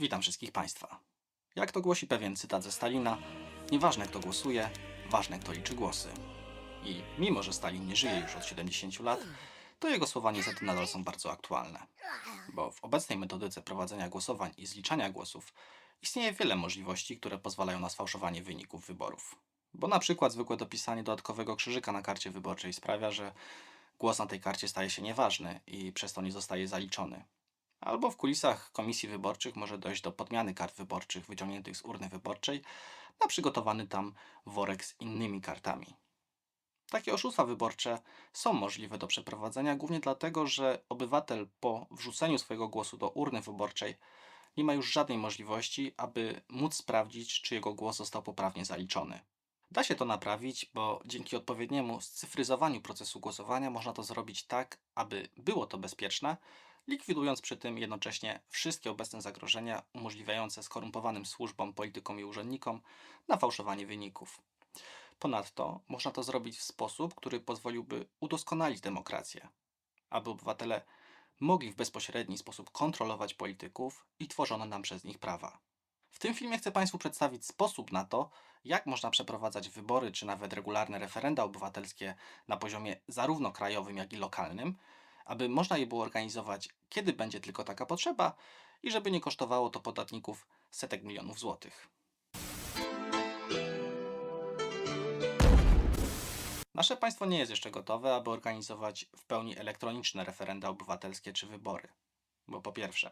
Witam wszystkich Państwa. Jak to głosi pewien cytat ze Stalina, nieważne kto głosuje, ważne kto liczy głosy. I mimo, że Stalin nie żyje już od 70 lat, to jego słowa niestety nadal są bardzo aktualne. Bo w obecnej metodyce prowadzenia głosowań i zliczania głosów istnieje wiele możliwości, które pozwalają na sfałszowanie wyników wyborów. Bo na przykład zwykłe dopisanie dodatkowego krzyżyka na karcie wyborczej sprawia, że głos na tej karcie staje się nieważny i przez to nie zostaje zaliczony. Albo w kulisach komisji wyborczych może dojść do podmiany kart wyborczych wyciągniętych z urny wyborczej na przygotowany tam worek z innymi kartami. Takie oszustwa wyborcze są możliwe do przeprowadzenia głównie dlatego, że obywatel po wrzuceniu swojego głosu do urny wyborczej nie ma już żadnej możliwości, aby móc sprawdzić, czy jego głos został poprawnie zaliczony. Da się to naprawić, bo dzięki odpowiedniemu scyfryzowaniu procesu głosowania można to zrobić tak, aby było to bezpieczne, likwidując przy tym jednocześnie wszystkie obecne zagrożenia umożliwiające skorumpowanym służbom, politykom i urzędnikom nafałszowanie wyników. Ponadto można to zrobić w sposób, który pozwoliłby udoskonalić demokrację, aby obywatele mogli w bezpośredni sposób kontrolować polityków i tworzone nam przez nich prawa. W tym filmie chcę Państwu przedstawić sposób na to, jak można przeprowadzać wybory czy nawet regularne referenda obywatelskie na poziomie zarówno krajowym, jak i lokalnym, aby można je było organizować, kiedy będzie tylko taka potrzeba i żeby nie kosztowało to podatników setek milionów złotych. Nasze państwo nie jest jeszcze gotowe, aby organizować w pełni elektroniczne referenda obywatelskie czy wybory. Bo po pierwsze,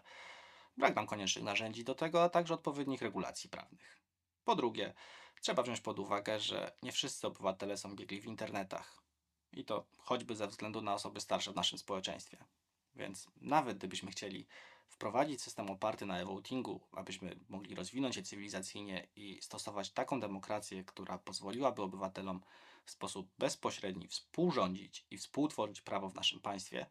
brak nam koniecznych narzędzi do tego, a także odpowiednich regulacji prawnych. Po drugie, trzeba wziąć pod uwagę, że nie wszyscy obywatele są biegli w internetach. I to choćby ze względu na osoby starsze w naszym społeczeństwie. Więc nawet gdybyśmy chcieli wprowadzić system oparty na e-votingu, abyśmy mogli rozwinąć się cywilizacyjnie i stosować taką demokrację, która pozwoliłaby obywatelom w sposób bezpośredni współrządzić i współtworzyć prawo w naszym państwie,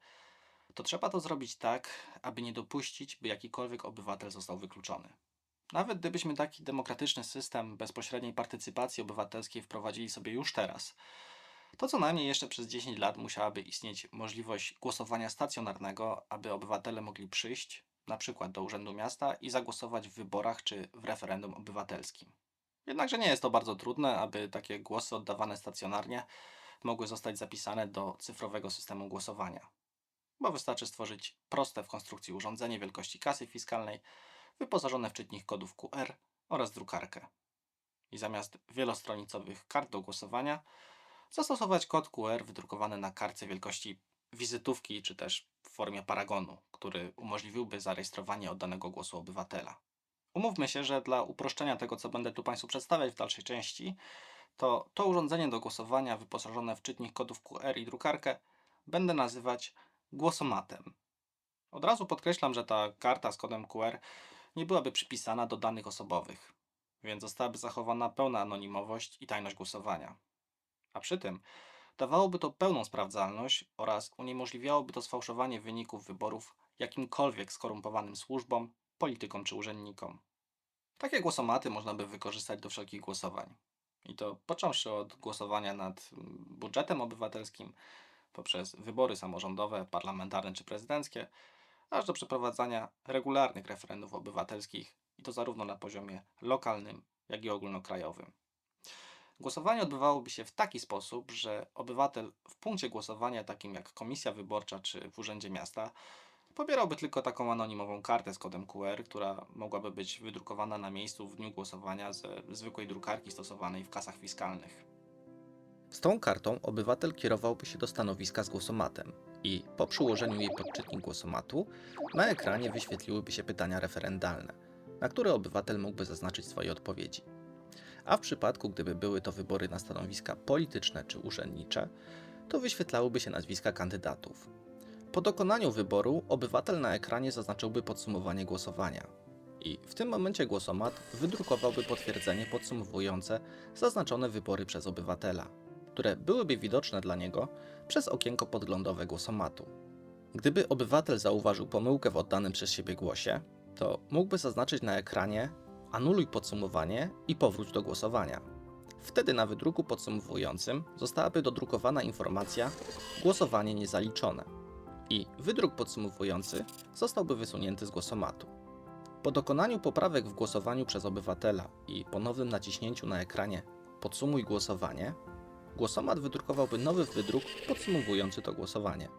to trzeba to zrobić tak, aby nie dopuścić, by jakikolwiek obywatel został wykluczony. Nawet gdybyśmy taki demokratyczny system bezpośredniej partycypacji obywatelskiej wprowadzili sobie już teraz, to co najmniej jeszcze przez 10 lat musiałaby istnieć możliwość głosowania stacjonarnego, aby obywatele mogli przyjść na przykład do Urzędu Miasta i zagłosować w wyborach czy w referendum obywatelskim. Jednakże nie jest to bardzo trudne, aby takie głosy oddawane stacjonarnie mogły zostać zapisane do cyfrowego systemu głosowania. Bo wystarczy stworzyć proste w konstrukcji urządzenie wielkości kasy fiskalnej, wyposażone w czytnik kodów QR oraz drukarkę. I zamiast wielostronicowych kart do głosowania, zastosować kod QR wydrukowany na kartce wielkości wizytówki czy też w formie paragonu, który umożliwiłby zarejestrowanie oddanego głosu obywatela. Umówmy się, że dla uproszczenia tego, co będę tu Państwu przedstawiać w dalszej części, to to urządzenie do głosowania wyposażone w czytnik kodów QR i drukarkę będę nazywać głosomatem. Od razu podkreślam, że ta karta z kodem QR nie byłaby przypisana do danych osobowych, więc zostałaby zachowana pełna anonimowość i tajność głosowania. A przy tym dawałoby to pełną sprawdzalność oraz uniemożliwiałoby to sfałszowanie wyników wyborów jakimkolwiek skorumpowanym służbom, politykom czy urzędnikom. Takie głosomaty można by wykorzystać do wszelkich głosowań. I to począwszy od głosowania nad mm, budżetem obywatelskim, poprzez wybory samorządowe, parlamentarne czy prezydenckie, aż do przeprowadzania regularnych referendów obywatelskich i to zarówno na poziomie lokalnym, jak i ogólnokrajowym. Głosowanie odbywałoby się w taki sposób, że obywatel w punkcie głosowania, takim jak komisja wyborcza czy w urzędzie miasta, pobierałby tylko taką anonimową kartę z kodem QR, która mogłaby być wydrukowana na miejscu w dniu głosowania ze zwykłej drukarki stosowanej w kasach fiskalnych. Z tą kartą obywatel kierowałby się do stanowiska z głosomatem i po przyłożeniu jej pod czytnik głosomatu na ekranie wyświetliłyby się pytania referendalne, na które obywatel mógłby zaznaczyć swoje odpowiedzi. A w przypadku, gdyby były to wybory na stanowiska polityczne czy urzędnicze, to wyświetlałyby się nazwiska kandydatów. Po dokonaniu wyboru obywatel na ekranie zaznaczyłby podsumowanie głosowania. I w tym momencie głosomat wydrukowałby potwierdzenie podsumowujące zaznaczone wybory przez obywatela, które byłyby widoczne dla niego przez okienko podglądowe głosomatu. Gdyby obywatel zauważył pomyłkę w oddanym przez siebie głosie, to mógłby zaznaczyć na ekranie anuluj podsumowanie i powróć do głosowania. Wtedy na wydruku podsumowującym zostałaby dodrukowana informacja głosowanie niezaliczone i wydruk podsumowujący zostałby wysunięty z głosomatu. Po dokonaniu poprawek w głosowaniu przez obywatela i ponownym naciśnięciu na ekranie Podsumuj głosowanie, głosomat wydrukowałby nowy wydruk podsumowujący to głosowanie.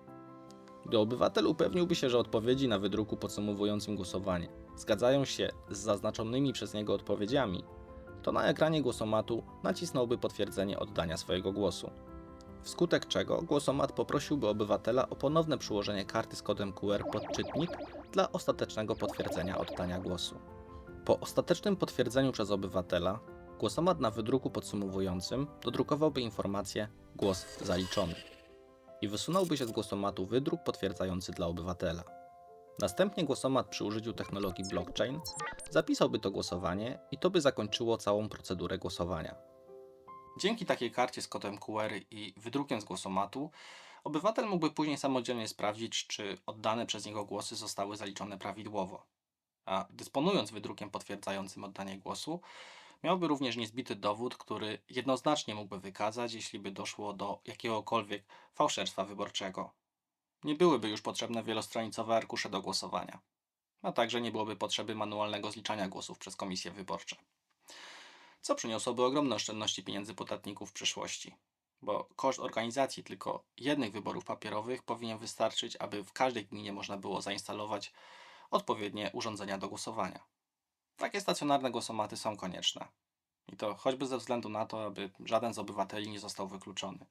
Gdy obywatel upewniłby się, że odpowiedzi na wydruku podsumowującym głosowanie zgadzają się z zaznaczonymi przez niego odpowiedziami, to na ekranie głosomatu nacisnąłby potwierdzenie oddania swojego głosu. Wskutek czego głosomat poprosiłby obywatela o ponowne przyłożenie karty z kodem QR pod czytnik dla ostatecznego potwierdzenia oddania głosu. Po ostatecznym potwierdzeniu przez obywatela, głosomat na wydruku podsumowującym dodrukowałby informację głos zaliczony i wysunąłby się z głosomatu wydruk potwierdzający dla obywatela. Następnie głosomat przy użyciu technologii blockchain zapisałby to głosowanie i to by zakończyło całą procedurę głosowania. Dzięki takiej karcie z kodem QR i wydrukiem z głosomatu, obywatel mógłby później samodzielnie sprawdzić, czy oddane przez niego głosy zostały zaliczone prawidłowo. A dysponując wydrukiem potwierdzającym oddanie głosu, miałby również niezbity dowód, który jednoznacznie mógłby wykazać, jeśli by doszło do jakiegokolwiek fałszerstwa wyborczego. Nie byłyby już potrzebne wielostronicowe arkusze do głosowania, a także nie byłoby potrzeby manualnego zliczania głosów przez komisje wyborcze co przyniosłoby ogromne oszczędności pieniędzy podatników w przyszłości. Bo koszt organizacji tylko jednych wyborów papierowych powinien wystarczyć, aby w każdej gminie można było zainstalować odpowiednie urządzenia do głosowania. Takie stacjonarne głosomaty są konieczne. I to choćby ze względu na to, aby żaden z obywateli nie został wykluczony.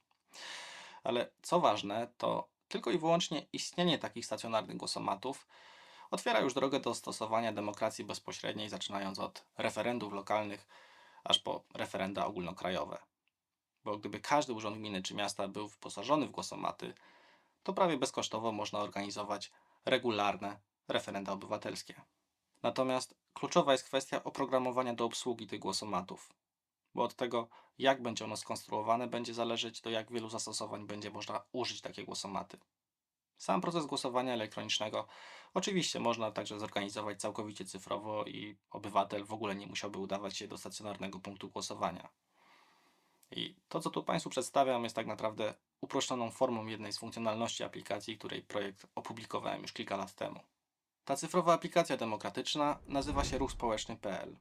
Ale co ważne, to tylko i wyłącznie istnienie takich stacjonarnych głosomatów otwiera już drogę do stosowania demokracji bezpośredniej, zaczynając od referendów lokalnych aż po referenda ogólnokrajowe. Bo gdyby każdy urząd gminy czy miasta był wyposażony w głosomaty, to prawie bezkosztowo można organizować regularne referenda obywatelskie. Natomiast kluczowa jest kwestia oprogramowania do obsługi tych głosomatów, bo od tego, jak będzie ono skonstruowane, będzie zależeć, do jak wielu zastosowań będzie można użyć takie głosomaty. Sam proces głosowania elektronicznego oczywiście można także zorganizować całkowicie cyfrowo i obywatel w ogóle nie musiałby udawać się do stacjonarnego punktu głosowania. I to, co tu Państwu przedstawiam, jest tak naprawdę uproszczoną formą jednej z funkcjonalności aplikacji, której projekt opublikowałem już kilka lat temu. Ta cyfrowa aplikacja demokratyczna nazywa się Ruch Społeczny.pl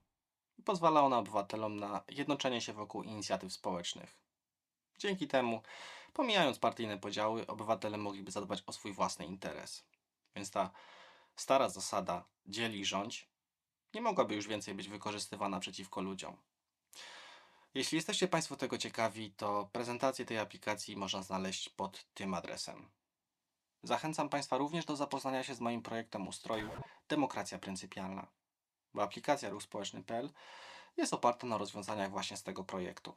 i pozwala ona obywatelom na jednoczenie się wokół inicjatyw społecznych. Dzięki temu Pomijając partyjne podziały, obywatele mogliby zadbać o swój własny interes. Więc ta stara zasada dzieli rządź nie mogłaby już więcej być wykorzystywana przeciwko ludziom. Jeśli jesteście Państwo tego ciekawi, to prezentację tej aplikacji można znaleźć pod tym adresem. Zachęcam Państwa również do zapoznania się z moim projektem ustroju Demokracja Pryncypialna, bo aplikacja ruch społeczny.pl jest oparta na rozwiązaniach właśnie z tego projektu.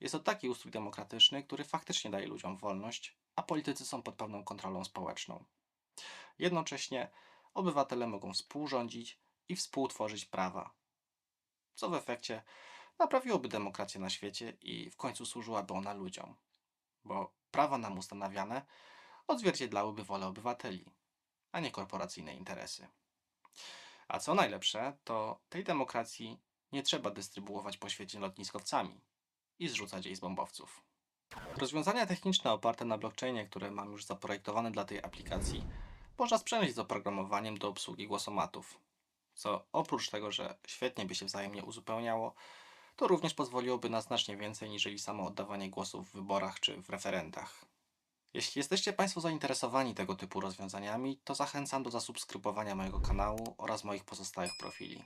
Jest to taki ustrój demokratyczny, który faktycznie daje ludziom wolność, a politycy są pod pełną kontrolą społeczną. Jednocześnie obywatele mogą współrządzić i współtworzyć prawa, co w efekcie naprawiłoby demokrację na świecie i w końcu służyłaby ona ludziom, bo prawa nam ustanawiane odzwierciedlałyby wolę obywateli, a nie korporacyjne interesy. A co najlepsze, to tej demokracji nie trzeba dystrybuować po świecie lotniskowcami i zrzucać jej z bombowców. Rozwiązania techniczne oparte na blockchainie, które mam już zaprojektowane dla tej aplikacji, można sprzężyć z oprogramowaniem do obsługi głosomatów, co oprócz tego, że świetnie by się wzajemnie uzupełniało, to również pozwoliłoby na znacznie więcej niżeli samo oddawanie głosów w wyborach czy w referendach. Jeśli jesteście Państwo zainteresowani tego typu rozwiązaniami, to zachęcam do zasubskrybowania mojego kanału oraz moich pozostałych profili,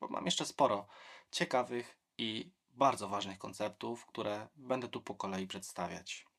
bo mam jeszcze sporo ciekawych i bardzo ważnych konceptów, które będę tu po kolei przedstawiać.